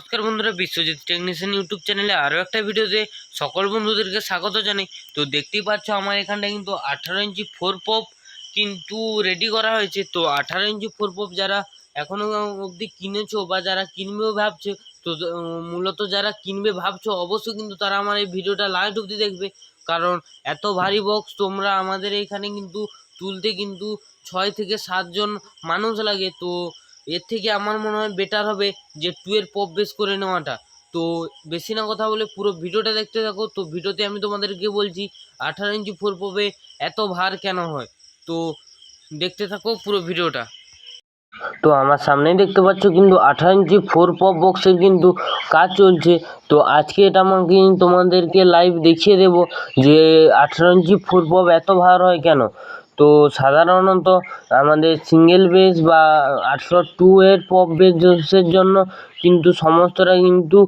নমস্কার বন্ধুরা, Biswajit technician YouTube চ্যানেলে আরও একটা ভিডিওতে সকল বন্ধুদেরকে স্বাগত জানাই। তো দেখতেই পাচ্ছ, আমার এখানটা কিন্তু আঠারো ইঞ্চি ফোর পপ কিন্তু রেডি করা হয়েছে। তো আঠারো ইঞ্চি ফোর পপ যারা এখনও অবধি কিনেছো বা যারা কিনবেও ভাবছ, তো মূলত যারা কিনবে ভাবছ, অবশ্যই কিন্তু তারা আমার এই ভিডিওটা লাস্ট অবধি দেখবে। কারণ এত ভারী বক্স তোমরা আমাদের এখানে কিন্তু তুলতে কিন্তু ছয় থেকে সাতজন মানুষ লাগে। তো এর থেকে আমার মনে হয় বেটার হবে যে টুয়ের পপ বেস করে নেওয়াটা। তো বেশি না কথা বলে পুরো ভিডিওটা দেখতে থাকো। তো ভিডিওতে আমি তোমাদেরকে বলছি, আঠারো ইঞ্চি ফোর পপে এত ভার কেন হয়? তো দেখতে থাকো পুরো ভিডিওটা। তো আমার সামনেই দেখতে পাচ্ছ কিন্তু আঠারো ইঞ্চি ফোর পপ বক্সের কিন্তু কাজ চলছে। তো আজকে এটা আমাকে তোমাদেরকে লাইভ দেখিয়ে দেব যে আঠারো ইঞ্চি ফোর পপ এত ভার হয় কেন? তো সাধারণত আমাদের সিঙ্গেল বেস বা আটশো টু এর পপ বেসের জন্য কিন্তু সমস্তটা কিন্তু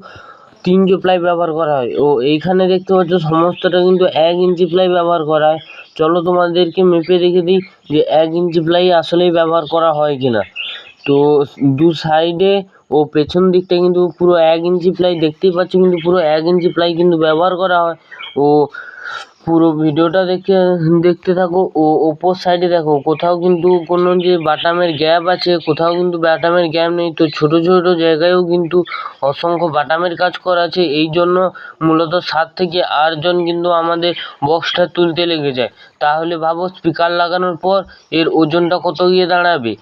তিন ইঞ্চি প্লাই ব্যবহার করা হয়। ও এইখানে দেখতে পাচ্ছ সমস্তটা কিন্তু এক ইঞ্চি প্লাই ব্যবহার করা হয়। চলো তোমাদেরকে মেপে রেখে দিই যে এক ইঞ্চি প্লাই আসলেই ব্যবহার করা হয় কিনা। তো দু সাইডে ও পেছন দিকটা কিন্তু পুরো এক ইঞ্চি প্লাই দেখতেই পাচ্ছ, কিন্তু পুরো এক ইঞ্চি প্লাই কিন্তু ব্যবহার করা হয়। ও পুরো ভিডিওটা দেখে, দেখতে থাকো। ও ওপর সাইডে দেখো, কোথাও কিন্তু কোনো যে বাটামের গ্যাপ আছে, কোথাও কিন্তু বাটামের গ্যাপ নেই। তো ছোট ছোট জায়গায়ও কিন্তু অসংখ্য বাটামের কাজ করা আছে। এই জন্য মূলত সাত থেকে আটজন কিন্তু আমাদের বক্সটা তুলতে লেগে যায় তাহলে ভাবো স্পিকার লাগানোর পর এর ওজনটা কত গিয়ে দাঁড়াবে?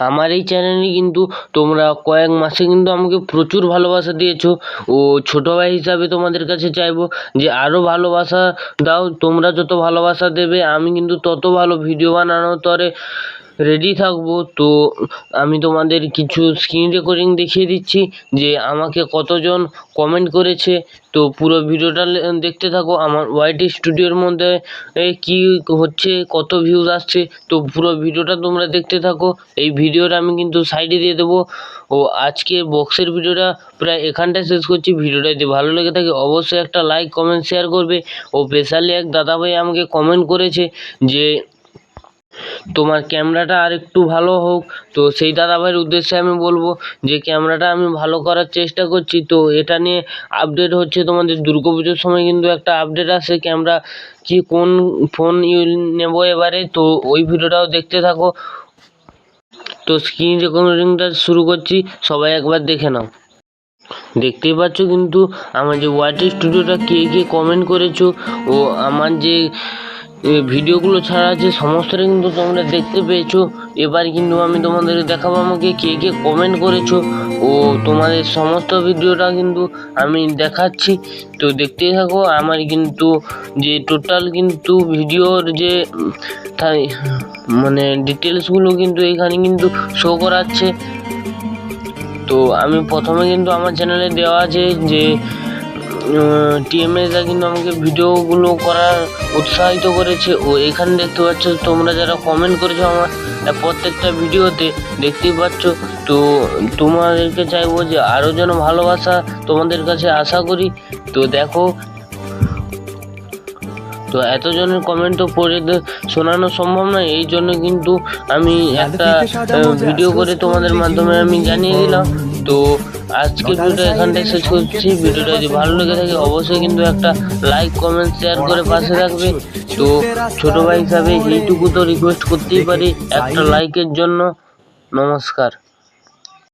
আমার এই চ্যানেলে কিন্তু তোমরা কয়েক মাসে কিন্তু আমাকে প্রচুর ভালোবাসা দিয়েছ। ও ছোটো ভাই হিসাবে তোমাদের কাছে চাইব যে আরও ভালোবাসা দাও, তোমরা যত ভালোবাসা দেবে, আমি কিন্তু তত ভালো ভিডিও বানানোর তরে রেডি থাকব, তো আমি তোমাদের কিছু স্ক্রিন রেকর্ডিং দেখিয়ে দিচ্ছি, যে আমাকে কতজন কমেন্ট করেছে। তো পুরো ভিডিওটা দেখতে থাকো, আমার ওয়াইটি স্টুডিওর মধ্যে কি হচ্ছে, কত ভিউজ আসছে, তো পুরো ভিডিওটা তোমরা দেখতে থাকো। এই ভিডিওটা আমি কিন্তু সাইডে দিয়ে দেবো। ও আজকে বক্সের ভিডিওটা প্রায় এখানটায় শেষ করছি। ভিডিওটা যদি ভালো লেগে থাকে, অবশ্যই একটা লাইক কমেন্ট শেয়ার করবে। ও স্পেশালি এক দাদাভাই আমাকে কমেন্ট করেছে, যে তোমার ক্যামেরাটা আর একটু ভালো হোক। তো সেই দাদাভাইয়ের উদ্দেশ্যে আমি বলব যে, ক্যামেরাটা আমি ভালো করার চেষ্টা করছি। তো এটা নিয়ে আপডেট হচ্ছে তোমাদের দুর্গা পুজোর সময় কিন্তু একটা আপডেট আসে। ক্যামেরা কি কোন ফোন নেব এবারে? তো ওই ভিডিওটাও দেখতে থাকো। তো স্ক্রিন রেকর্ডিংটা শুরু করছি। সবাই একবার দেখে নাও। দেখতেই পাচ্ছ কিন্তু আমার যে ওয়াইটি স্টুডিওটা কে কে কমেন্ট করেছ, ও আমার যে ভিডিওগুলো ছাড়া আছে সমস্তটা কিন্তু তোমরা দেখতে পেয়েছ, এবার কিন্তু আমি তোমাদের দেখাবো আমাকে কে কে কমেন্ট করেছ। ও, তোমাদের সমস্ত ভিডিওটা কিন্তু আমি দেখাচ্ছি। তো দেখতেই থাকো, আমার কিন্তু যে টোটাল কিন্তু ভিডিওর যে মানে ডিটেলসগুলো কিন্তু এখানে কিন্তু শো করাচ্ছে। তো আমি প্রথমে কিন্তু আমার চ্যানেলে দেওয়া আছে যে টিএমএসরা কিন্তু আমাকে ভিডিওগুলো করার উৎসাহিত করেছে। ও এখানে দেখতে পাচ্ছ তোমরা যারা কমেন্ট করেছ আমার প্রত্যেকটা ভিডিওতে দেখতেই পাচ্ছ। তো তোমাদেরকে চাইব যে আরও যেন ভালোবাসা তোমাদের কাছে আশা করি। তো দেখো তো এতজনের কমেন্ট তো পড়ে শোনানো সম্ভব নয়। এই জন্য কিন্তু আমি একটা ভিডিও করে তোমাদের মাধ্যমে আমি জানিয়ে দিলাম। তো আজকে ভিডিওটা এখানটায় শেষ করছি। ভিডিওটা যদি ভালো লেগে থাকে, অবশ্যই কিন্তু একটা লাইক কমেন্ট শেয়ার করে পাশে রাখবে তো ছোট ভাই হিসাবে এইটুকু তো রিকোয়েস্ট করতেই পারি, একটা লাইকের জন্য। নমস্কার।